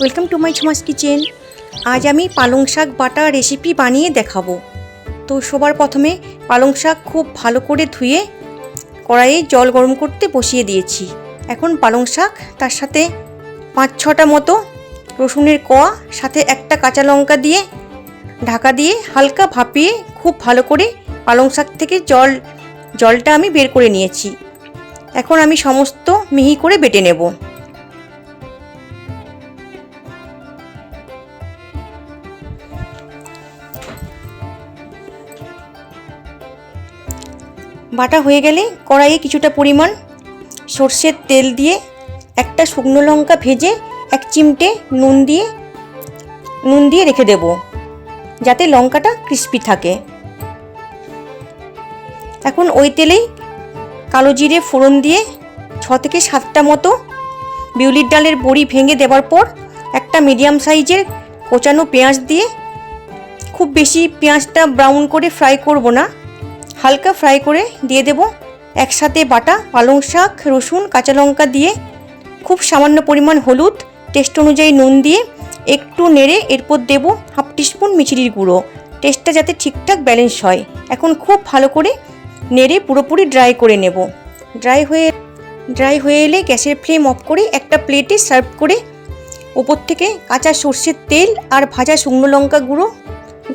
Welcome to my Jhuma's kitchen. আজ আমি পালং শাক বাটা রেসিপি বানিয়ে দেখাবো। তো সবার প্রথমে পালং শাক খুব ভালো করে ধুয়ে কড়াইয়ে জল গরম করতে বসিয়ে দিয়েছি। এখন পালং শাক, তার সাথে পাঁচ ছটা মতো রসুনের কোয়া, সাথে একটা কাঁচা লঙ্কা দিয়ে ঢাকা দিয়ে হালকা ভাপিয়ে খুব ভালো করে পালং শাক থেকে জল, জলটা আমি বের করে নিয়েছি। এখন আমি সমস্ত মিহি করে বেটে নেব। বাটা হয়ে গেলে কড়াইয়ে কিছুটা পরিমাণ সর্ষের তেল দিয়ে একটা শুকনো লঙ্কা ভেজে এক চিমটে নুন দিয়ে নুন দিয়ে রেখে দেব, যাতে লঙ্কাটা ক্রিস্পি থাকে। এখন ওই তেলেই কালো জিরে ফোড়ন দিয়ে ছ থেকে সাতটা মতো বিউলির ডালের বড়ি ভেঙে দেওয়ার পর একটা মিডিয়াম সাইজের কোচানো পেঁয়াজ দিয়ে, খুব বেশি পেঁয়াজটা ব্রাউন করে ফ্রাই করব না। হালকা ফ্রাই করে দিয়ে দেব। একসাথে বাটা, পালং শাক, রসুন, কাঁচা লঙ্কা দিয়ে খুব সামান্য পরিমাণ হলুদ টেস্ট অনুযায়ী নুন দিয়ে একটু নেড়ে এরপর দেব হাফ টিস্পুন মিচিরির গুঁড়ো। টেস্টটা যাতে ঠিকঠাক ব্যালেন্স হয়। এখন খুব ভালো করে নেড়ে পুরোপুরি ড্রাই করে নেব। ড্রাই হয়ে ড্রাই হয়ে এলে গ্যাসের ফ্লেম অফ করে একটা প্লেটে সার্ভ করে ওপর থেকে কাঁচা সর্ষের তেল আর ভাজা শুকনো লঙ্কা গুঁড়ো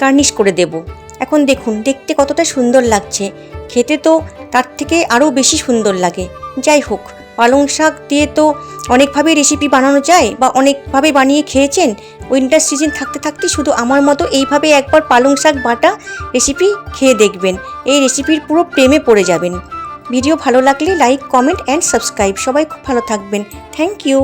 গার্নিশ করে দেব। এখন দেখুন, দেখতে কতটা সুন্দর লাগছে। খেতে তো তার থেকে আরও বেশি সুন্দর লাগে। যাই হোক, পালং শাক দিয়ে তো অনেকভাবে রেসিপি বানানো যায় বা অনেকভাবে বানিয়ে খেয়েছেন উইন্টার সিজন থাকতে থাকতে শুধু আমার মতো এইভাবে একবার পালং শাক বাটা রেসিপি খেয়ে দেখবেন। এই রেসিপির পুরো প্রেমে পড়ে যাবেন। ভিডিও ভালো লাগলে লাইক কমেন্ট অ্যান্ড সাবস্ক্রাইব সবাই খুব ভালো থাকবেন। Thank you